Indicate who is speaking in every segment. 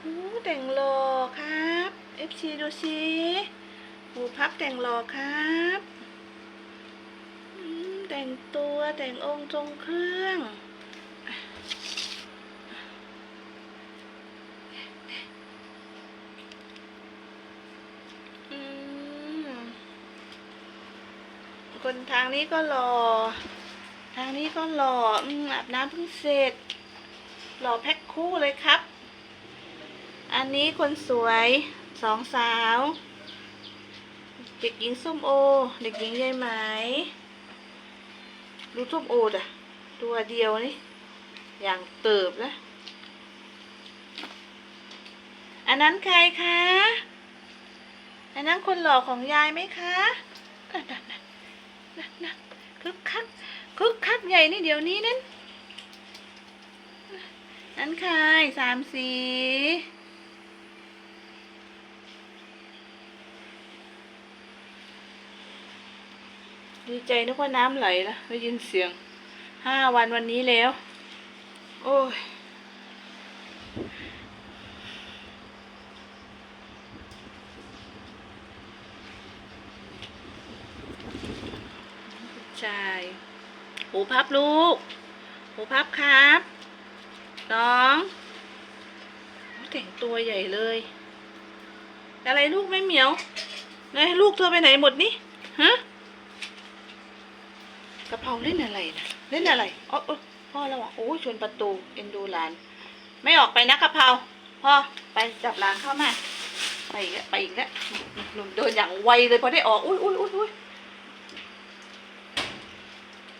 Speaker 1: โอ้แต่งหล่อครับ FC ดูสิหูพับแต่งหล่อครับแต่งตัวแต่งองค์ทรงเครื่องอืมคนทางนี้ก็หล่อ ทางนี้ก็หล่ออืมอาบน้ำเพิ่งเสร็จ หล่อแพ็คคู่เลยครับ อันนี้คนสวยสองสาว เด็กหญิงส้มโอ เด็กหญิงยายไหม ดูส้มโอด่ะตัวเดียวนี่ อย่างเติบแล้วอันนั้นใครคะ อันนั้นคนหล่อของยายไหมคะนั่นนั่นนั่นนั่นคึกคักคึกคักใหญ่นี่เดี๋ยวนี้นั่น นั่นใครสามสี ดีใจนึกว่าน้ำไหลแล้วได้ยินเสียงห้าวันวันนี้แล้ว โอ้ยใช่หูพับลูก หูพับครับน้อง แต่งตัวใหญ่เลย อะไรลูกไม่เหมียวไงลูกเธอไปไหนหมดนี่ฮะ กะเพราเล่นอะไรนะเล่นอะไรอ๋อเออพ่อแล้วอะโอ้ยชวนประตูเอ็นดูหลาน ไม่ออกไปนะกะเพราพ่อไปจับหลานเข้ามา ไปอีกแล้วไปอีกแล้วหนุ่มเดินอย่างไวเลยพอได้ออกอุ้ยอุ้ยอุ้ยอุ้ย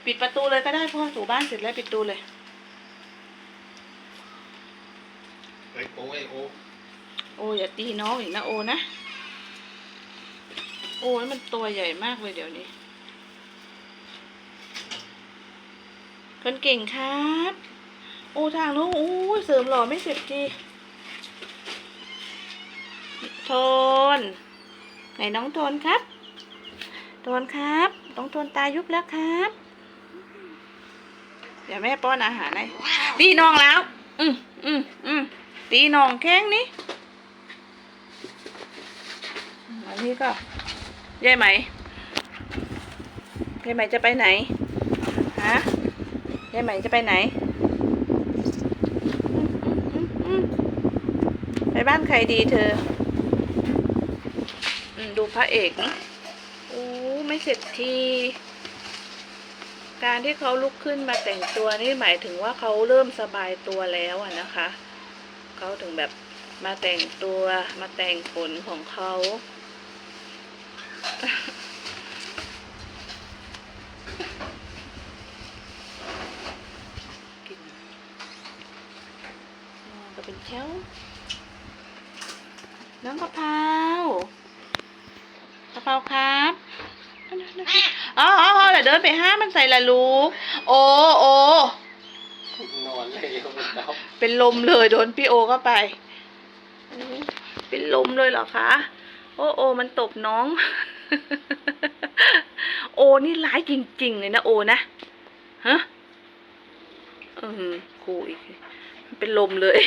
Speaker 1: ปิดประตูเลยก็ได้พ่อถูบ้านเสร็จแล้วปิดประตูเลย
Speaker 2: ไอ้โอ้ไอ้โอ้
Speaker 1: โอ้อย่าตีน้องอีกนะโอนะ โอ้ยมันตัวใหญ่มากเลยเดี๋ยวนี้ คนเก่งครับโอ้ทางนู้นโอ้เสริมหล่อไม่เสร็จทีโทนไหนน้องโทนครับโทนครับน้องโทนตายุบแล้วครับ เดี๋ยวแม่ป้อนอาหารให้ตีน้องแล้ว อืมอืมอืมตีน้องแข้งนี้อันนี้ก็ยายไหมยายไหมจะไปไหนฮะ ยายไหมจะไปไหน ไปบ้านใครดีเธออดูพระเอกนี่โอ้ไม่เสร็จที การที่เขาลุกขึ้นมาแต่งตัวนี่หมายถึงว่าเขาเริ่มสบายตัวแล้วอะนะคะ เขาถึงแบบมาแต่งตัวมาแต่งขนของเขา กินนอนก็ เป็นเช้าน้องกะเพรากะเพราครับอ๋ออ๋อเดี๋ยวเดินไปห้ามมันใส่ละลูก โอ้โอ้
Speaker 2: นอนเลยมันจับ
Speaker 1: เป็นลมเลยโดนพี่โอเข้าไปอืมเป็นลมเลยเหรอคะ โอ้โอ มันตบน้อง โอนี่ร้ายจริง ๆ เลยนะโอนะ ฮะ อืมครูอีก เป็นลมเลย